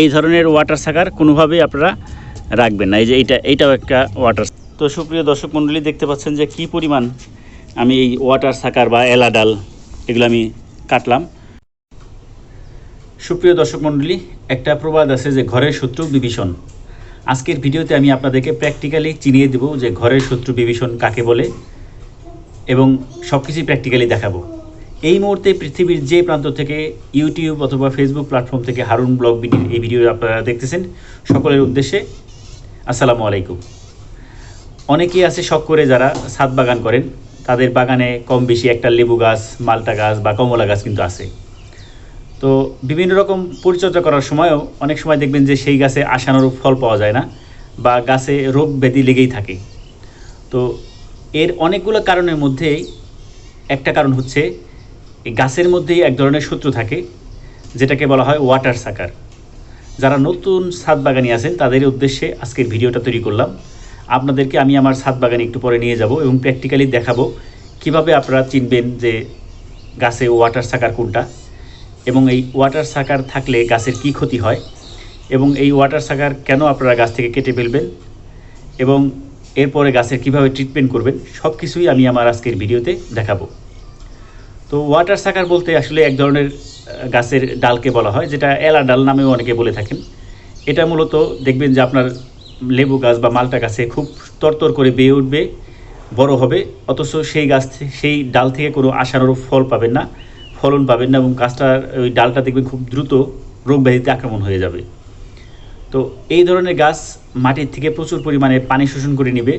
এই ধরনের ওয়াটার সাকার কোনোভাবেই আপনারা রাখবেন না। এই যে এইটা, এইটাও একটা ওয়াটার তো সুপ্রিয় দর্শক মণ্ডলী, দেখতে পাচ্ছেন যে কী পরিমাণ আমি এই ওয়াটার সাকার বা এলা ডাল এগুলো আমি কাটলাম। সুপ্রিয় দর্শক মণ্ডলী, একটা প্রবাদ আছে যে ঘরের শত্রু বিভীষণ। আজকের ভিডিওতে আমি আপনাদেরকে প্র্যাকটিক্যালি চিনিয়ে দেব যে ঘরের শত্রু বিভীষণ কাকে বলে এবং সব কিছুই প্র্যাকটিক্যালি দেখাবো। এই মুহূর্তে পৃথিবীর যে প্রান্ত থেকে ইউটিউব অথবা ফেসবুক প্ল্যাটফর্ম থেকে হারুন ব্লগ বিডির এই ভিডিও আপনারা দেখতেছেন, সকলের উদ্দেশ্যে আসসালামু আলাইকুম। অনেকেই আছে শখ করে যারা ছাদ বাগান করেন, তাদের বাগানে কম বেশি একটা লেবু গাছ, মালটা গাছ বা কমলা গাছ কিন্তু আছে। তো বিভিন্ন রকম পরিচর্যা করার সময়ও অনেক সময় দেখবেন যে সেই গাছে আশানুরূপ ফল পাওয়া যায় না বা গাছে রোগ ব্যাধি লেগেই থাকে। তো এর অনেকগুলো কারণের মধ্যেই একটা কারণ হচ্ছে এই গাছের মধ্যেই এক ধরনের সূত্র থাকে, যেটাকে বলা হয় ওয়াটার সাকার যারা নতুন ছাদ বাগানি আছেন, তাদের উদ্দেশ্যে আজকের ভিডিওটা তৈরি করলাম। আপনাদেরকে আমি আমার ছাদ বাগানে একটু পরে নিয়ে যাব এবং প্র্যাকটিক্যালি দেখাবো কীভাবে আপনারা চিনবেন যে গাছে ওয়াটার সাকার কোনটা এবং এই ওয়াটার সাকার থাকলে গাছের কি ক্ষতি হয় এবং এই ওয়াটার সাকার কেন আপনারা গাছ থেকে কেটে ফেলবেন এবং এরপরে গাছের কীভাবে ট্রিটমেন্ট করবেন সব কিছুই আমি আমার আজকের ভিডিওতে দেখাবো। তো ওয়াটার সাকার বলতে আসলে এক ধরনের গাছের ডালকে বলা হয়, যেটা এলা ডাল নামেও অনেকে বলে থাকেন। এটা মূলত দেখবেন যে আপনার লেবু গাছ বা মালটা গাছে খুব তরতর করে বেয়ে উঠবে, বড় হবে, অথচ সেই গাছ সেই ডাল থেকে কোনো আশানুরূপ ফল পাবেন না, ফলন পাবেন না এবং গাছটার ওই ডালটা দেখবেন খুব দ্রুত রোগ ব্যাধিতে আক্রমণ হয়ে যাবে। তো এই ধরনের গাছ মাটির থেকে প্রচুর পরিমাণে পানি শোষণ করে নেবে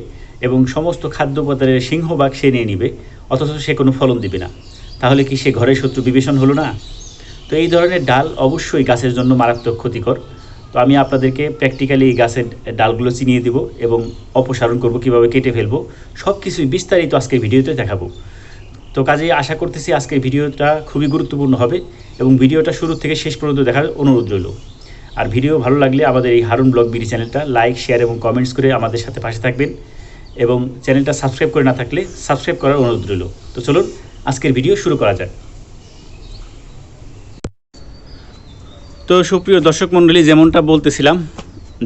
এবং সমস্ত খাদ্য উপাদানের সিংহভাগ সে নিয়ে নিবে, অথচ সে কোনো ফলন দিবে না। তাহলে কি সে ঘরের শত্রু বিবেচন হলো না? তো এই ধরনের ডাল অবশ্যই গাছের জন্য মারাত্মক ক্ষতিকর। তো আমি আপনাদেরকে প্র্যাকটিক্যালি এই গাছের ডালগুলো চিনিয়ে দিব এবং অপসারণ করব, কীভাবে কেটে ফেলব সব কিছুই বিস্তারিত আজকের ভিডিওতে দেখাবো। তো কাজেই আশা করতেছি আজকের ভিডিওটা খুবই গুরুত্বপূর্ণ হবে এবং ভিডিওটা শুরু থেকে শেষ পর্যন্ত দেখার অনুরোধ রইল। আর ভিডিও ভালো লাগলে আমাদের এই হারুন ব্লগ বিডি চ্যানেলটা লাইক, শেয়ার এবং কমেন্টস করে আমাদের সাথে পাশে থাকবেন এবং চ্যানেলটা সাবস্ক্রাইব করে না থাকলে সাবস্ক্রাইব করার অনুরোধ রইল। তো চলুন আজকের ভিডিও শুরু করা যাক। তো সুপ্রিয় দর্শক মণ্ডলী, যেমনটা বলতেছিলাম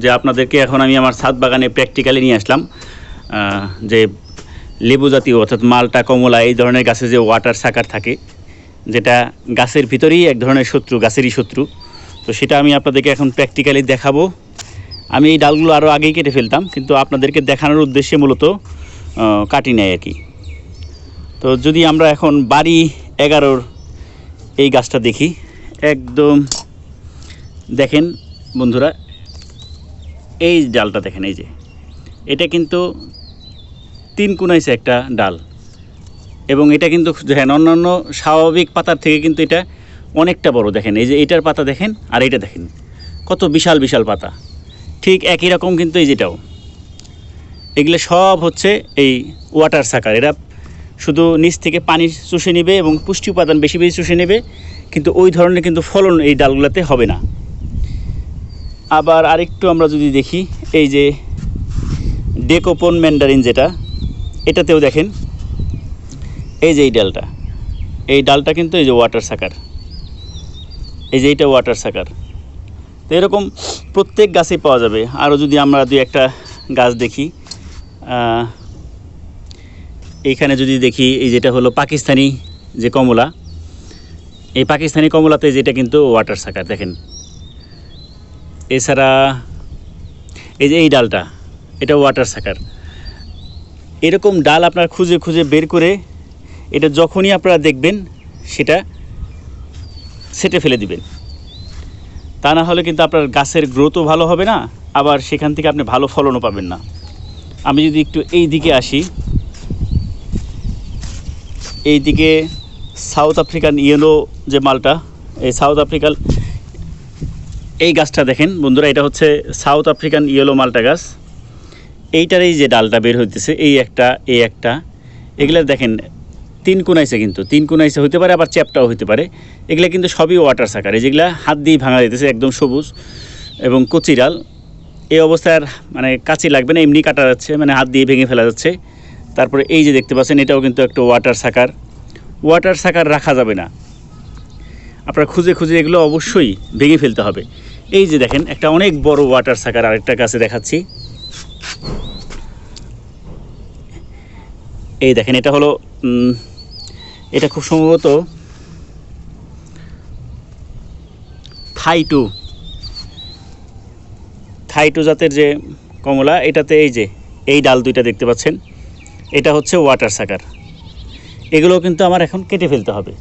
যে আপনাদেরকে এখন আমি আমার ছাদ বাগানে প্র্যাকটিক্যালি নিয়ে আসলাম যে লেবু জাতীয় অর্থাৎ মালটা, কমলা, এই ধরনের গাছে যে ওয়াটার সাকার থাকে, যেটা গাছের ভিতরেই এক ধরনের শত্রু, গাছেরই শত্রু। তো সেটা আমি আপনাদেরকে এখন প্র্যাকটিক্যালি দেখাবো। আমি এই ডালগুলো আরও আগেই কেটে ফেলতাম, কিন্তু আপনাদেরকে দেখানোর উদ্দেশ্যে মূলত কাটি নেয় আর কি। তো যদি আমরা এখন বাড়ি এগারোর এই গাছটা দেখি, একদম দেখেন বন্ধুরা, এই ডালটা দেখেন, এই যে। এটা কিন্তু তিন কোনাইছে একটা ডাল। এবং এটা কিন্তু দেখেন, অন্যান্য স্বাভাবিক পাতার থেকে কিন্তু এটা অনেকটা বড়, দেখেন। এই যে এটার পাতা দেখেন আর এটা দেখেন। কত বিশাল বিশাল পাতা। ঠিক একই রকম কিন্তু এই যেটাও। এগুলো সব হচ্ছে এই ওয়াটার সাকার এরা শুধু নিচ থেকে পানি চুষে নেবে এবং পুষ্টি উপাদান বেশি বেশি চুষে নেবে, কিন্তু ওই ধরনের কিন্তু ফলন এই ডালগুলোতে হবে না। আবার আরেকটু আমরা যদি দেখি, এই যে ডেকোপন ম্যান্ডারিন যেটা, এটাতেও দেখেন, এই যে এই ডালটা এই ডালটা কিন্তু এই যে ওয়াটার সাকার, এই যে এইটা ওয়াটার সাকার। তো এরকম প্রত্যেক গাছেই পাওয়া যাবে। আরও যদি আমরা দুই একটা গাছ দেখি এইখানে যদি দেখি, এই যেটা হলো পাকিস্তানি যে কমলা, এই পাকিস্তানি কমলাতে যেটা কিন্তু ওয়াটার সাকার দেখেন। এছাড়া এই যে এই ডালটা, এটা ওয়াটার সাকার এরকম ডাল আপনার খুঁজে খুঁজে বের করে এটা যখনই আপনারা দেখবেন, সেটা সেটে ফেলে দিবেন। তা না হলে কিন্তু আপনার গাছের গ্রোথও ভালো হবে না, আবার সেখান থেকে আপনি ভালো ফলনও পাবেন না। আমি যদি একটু এই দিকে আসি এই দিকে সাউথ আফ্রিকান ইয়েলো যে মালটা, এই সাউথ আফ্রিকান এই গাছটা দেখেন বন্ধুরা, এটা হচ্ছে সাউথ আফ্রিকান ইয়েলো মালটা গাছ। এইটার এই যে ডালটা বের হইতেছে, এই একটা এই একটা, এগুলা দেখেন তিন কোনাইছে কিন্তু, তিন কোনাইছে হতে পারে, আবার চ্যাপটাও হতে পারে। এগুলা কিন্তু সবই ওয়াটার সাকার যেগুলা হাত দিয়ে ভাঙা দিতেছে একদম সবুজ এবং কচি ডাল। এই অবস্থায় আর মানে কাঁচি লাগবে না, এমনি কাটা যাচ্ছে মানে হাত দিয়ে ভেঙে ফেলা যাচ্ছে। তারপরে এই যে দেখতে পাচ্ছেন, এটাও কিন্তু একটা ওয়াটার সাকার ওয়াটার সাকার রাখা যাবে না। আপনারা খুঁজে খুঁজে এগুলো অবশ্যই ভেঙে ফেলতে হবে। এই যে দেখেন, একটা অনেক বড় ওয়াটার সাকার আরেকটা কাছে দেখাচ্ছি। এই দেখেন, এটা হলো এটা খুব সম্ভবত থাই টু। থাই টু জাতের যে কমলা, এটাতে এই যে, এই ডাল দুইটা দেখতে পাচ্ছেন। এটা হচ্ছে ওয়াটার সাকার এগুলো কিন্তু আমার এখন কেটে ফেলতে হবে।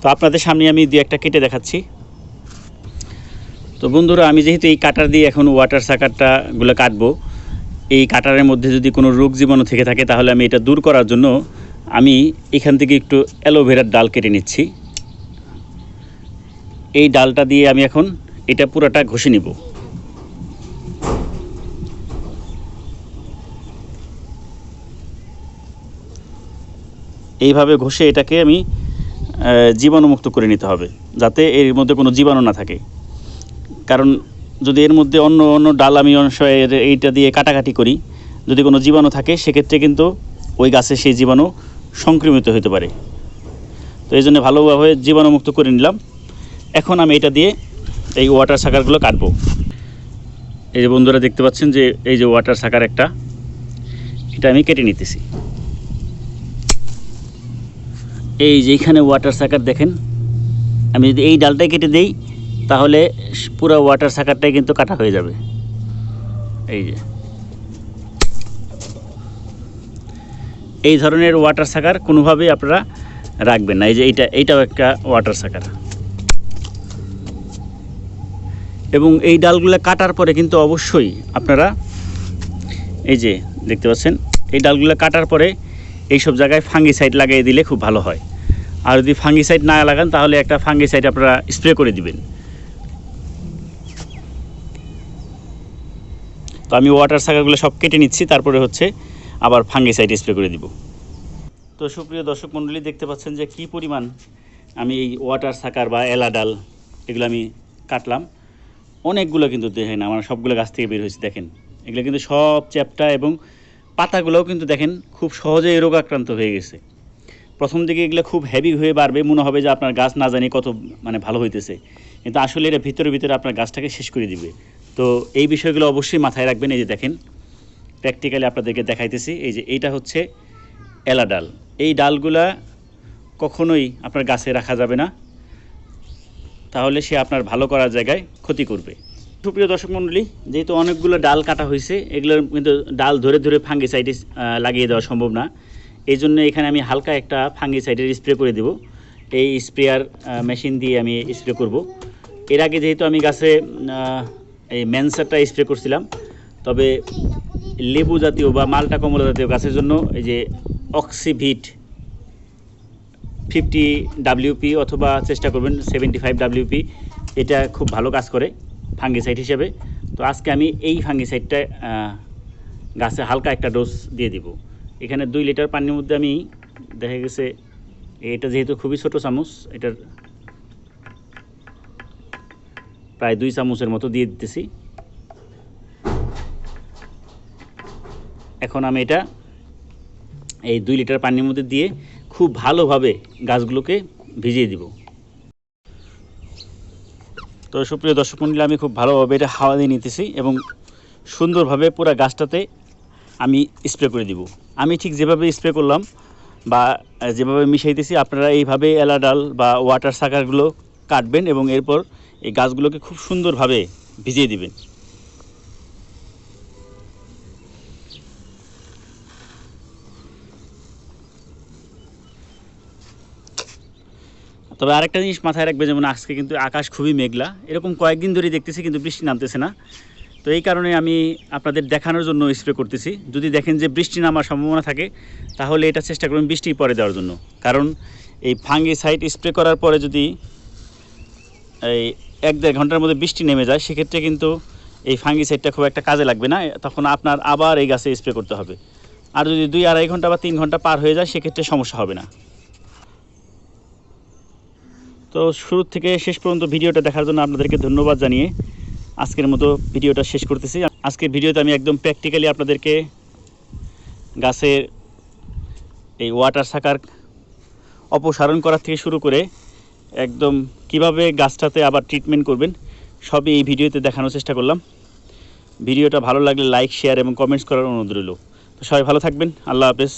তো আপনাদের সামনে আমি দু একটা কেটে দেখাচ্ছি। তো বন্ধুরা, আমি যেহেতু এই কাটার দিয়ে এখন ওয়াটার সাকারটা গুলো কাটবো, এই কাটারের মধ্যে যদি কোনো রোগ জীবাণু থেকে থাকে, তাহলে আমি এটা দূর করার জন্য আমি এখান থেকে একটু অ্যালোভেরার ডাল কেটে নিচ্ছি। এই ডালটা দিয়ে আমি এখন এটা পুরোটা ঘষে নিব। এইভাবে ঘষে এটাকে আমি জীবাণুমুক্ত করে নিতে হবে, যাতে এর মধ্যে কোনো জীবাণু না থাকে। কারণ যদি এর মধ্যে অন্য অন্য ডাল আমি অংশ এর- এইটা দিয়ে কাটাকাটি করি, যদি কোনো জীবাণু থাকে, সেক্ষেত্রে কিন্তু ওই গাছে সেই জীবাণু সংক্রমিত হতে পারে। তো এই জন্য ভালোভাবে জীবাণুমুক্ত করে নিলাম। এখন আমি এটা দিয়ে এই ওয়াটার সাকারগুলো কাটবো। এই যে বন্ধুরা দেখতে পাচ্ছেন যে এই যে ওয়াটার সাকার একটা, এটা আমি কেটে নিতেছি। এই যে এইখানে ওয়াটার সাকার দেখেন, আমি যদি এই ডালটাই কেটে দেই, তাহলে পুরো ওয়াটার সাকারটাই কিন্তু কাটা হয়ে যাবে। এই যে। এই ধরনের ওয়াটার সাকার কোনোভাবেই আপনারা রাখবেন না। এই যে এইটা, এইটাও একটা ওয়াটার সাকার এবং এই ডালগুলো কাটার পরে কিন্তু অবশ্যই আপনারা এই যে, দেখতে পাচ্ছেন? এই ডালগুলো কাটার পরে এই সব জায়গায় ফাঙ্গিসাইড লাগিয়ে দিলে খুব ভালো হয়। আর যদি ফাঙ্গিসাইড না লাগান, তাহলে একটা ফাঙ্গিসাইড আপনারা স্প্রে করে দিবেন। তো আমি ওয়াটার সাকারগুলো সব কেটে নিচ্ছি, তারপরে হচ্ছে আবার ফাঙ্গিসাইড স্প্রে করে দিব। তো সুপ্রিয় দর্শক মণ্ডলী, দেখতে পাচ্ছেন যে কি পরিমাণ আমি এই ওয়াটার সাকার বা এলা ডাল এগুলো আমি কাটলাম। অনেকগুলো কিন্তু দেখেন, আমার সবগুলো গাছ থেকে বের হয়েছে, দেখেন। এগুলো কিন্তু সব চ্যাপটা এবং পাতাগুলোও কিন্তু দেখেন খুব সহজেই রোগ আক্রান্ত হয়ে গেছে। প্রথম দিকে এগুলো খুব হেভি হয়ে বাড়বে, মনে হবে যে আপনার গাছ না জানি কত মানে ভালো হইতেছে। কিন্তু আসলে এটা ভিতরে ভিতরে আপনার গাছটাকে শেষ করে দিবে। তো এই বিষয়গুলো অবশ্যই মাথায় রাখবেন, এই যে দেখেন প্র্যাকটিক্যালি আপনাদেরকে দেখাইতেছি, এই যে এইটা হচ্ছে এলা ডাল। এই ডালগুলা কখনোই আপনার গাছে রাখা যাবে না। তাহলে সে আপনার ভালো করার জায়গায় ক্ষতি করবে। সুপ্রিয় দর্শক মণ্ডলী যেহেতু অনেকগুলো ডাল কাটা হয়েছে এগুলোর কিন্তু ডাল ধরে ধরে ফাঙ্গিসাইটিস লাগিয়ে দেওয়া সম্ভব না। এই জন্য এখানে আমি হালকা একটা ফাঙ্গিসাইডের স্প্রে করে দেব। এই স্প্রেয়ার মেশিন দিয়ে আমি স্প্রে করব। এর আগে যেহেতু আমি গাছে এই ম্যানসারটা স্প্রে করছিলাম, তবে লেবু জাতীয় বা মালটা কমলা জাতীয় গাছের জন্য এই যে অক্সিভিট ফিফটি ডাব্লিউপি অথবা চেষ্টা করবেন সেভেন্টি ফাইভ ডাব্লিউপি এটা খুব ভালো কাজ করে। ফাঙ্গিসাইড হিসেবে। তো আজকে আমি এই ফাঙ্গিসাইডটা গাছে হালকা একটা ডোজ দিয়ে দিব। এখানে দুই লিটার পানির মধ্যে আমি, দেখা গেছে, এটা যেহেতু খুবই ছোট চামচ, এটার প্রায় দুই চামচের মতো দিয়ে দিতেছি। এখন আমি এটা এই দুই লিটার পানির মধ্যে দিয়ে খুব ভালোভাবে গাছগুলোকে ভিজিয়ে দিব। তো সুপ্রিয় দর্শক মন্ডলী, আমি খুব ভালোভাবে এটা হাওয়া দিয়ে নিতেছি এবং সুন্দরভাবে পুরো গাছটাতে আমি স্প্রে করে দিব। আমি ঠিক যেভাবে স্প্রে করলাম বা যেভাবে মিশাইতেছি, আপনারা এইভাবে এলা ডাল বা ওয়াটার সাকারগুলো কাটবেন এবং এরপর এই গাছগুলোকে খুব সুন্দরভাবে ভিজিয়ে দিবেন। তবে আরেকটা জিনিস মাথায় রাখবে, যেমন আজকে কিন্তু আকাশ খুবই মেঘলা। এরকম কয়েকদিন ধরেই দেখতেছি, কিন্তু বৃষ্টি নামতেছে না। তো এই কারণে আমি আপনাদের দেখানোর জন্য স্প্রে করতেছি। যদি দেখেন যে বৃষ্টি নামার সম্ভাবনা থাকে, তাহলে এটা চেষ্টা করবেন বৃষ্টি পরে দেওয়ার জন্য। কারণ এই ফাঙ্গি সাইড স্প্রে করার পরে যদি এই এক দেড় ঘণ্টার মধ্যে বৃষ্টি নেমে যায়, সেক্ষেত্রে কিন্তু এই ফাঙ্গি সাইডটা খুব একটা কাজে লাগবে না। তখন আপনার আবার এই গাছে স্প্রে করতে হবে। আর যদি দুই আড়াই ঘণ্টা বা তিন ঘণ্টা পার হয়ে যায়, সেক্ষেত্রে সমস্যা হবে না। তো শুরু থেকে শেষ পর্যন্ত ভিডিওটা দেখার জন্য আপনাদেরকে ধন্যবাদ জানিয়ে আজকের মতো ভিডিওটা শেষ করতেছি। আজকের ভিডিওতে আমি একদম প্র্যাকটিক্যালি আপনাদেরকে গাছের এই ওয়াটার সাকার অপসারণ করার থেকে শুরু করে একদম কীভাবে গাছটাতে আবার ট্রিটমেন্ট করবেন, সবই এই ভিডিওতে দেখানোর চেষ্টা করলাম। ভিডিওটা ভালো লাগলে লাইক শেয়ার এবং কমেন্টস করার অনুরোধ রইল। তো সবাই ভালো থাকবেন। আল্লাহ হাফেজ।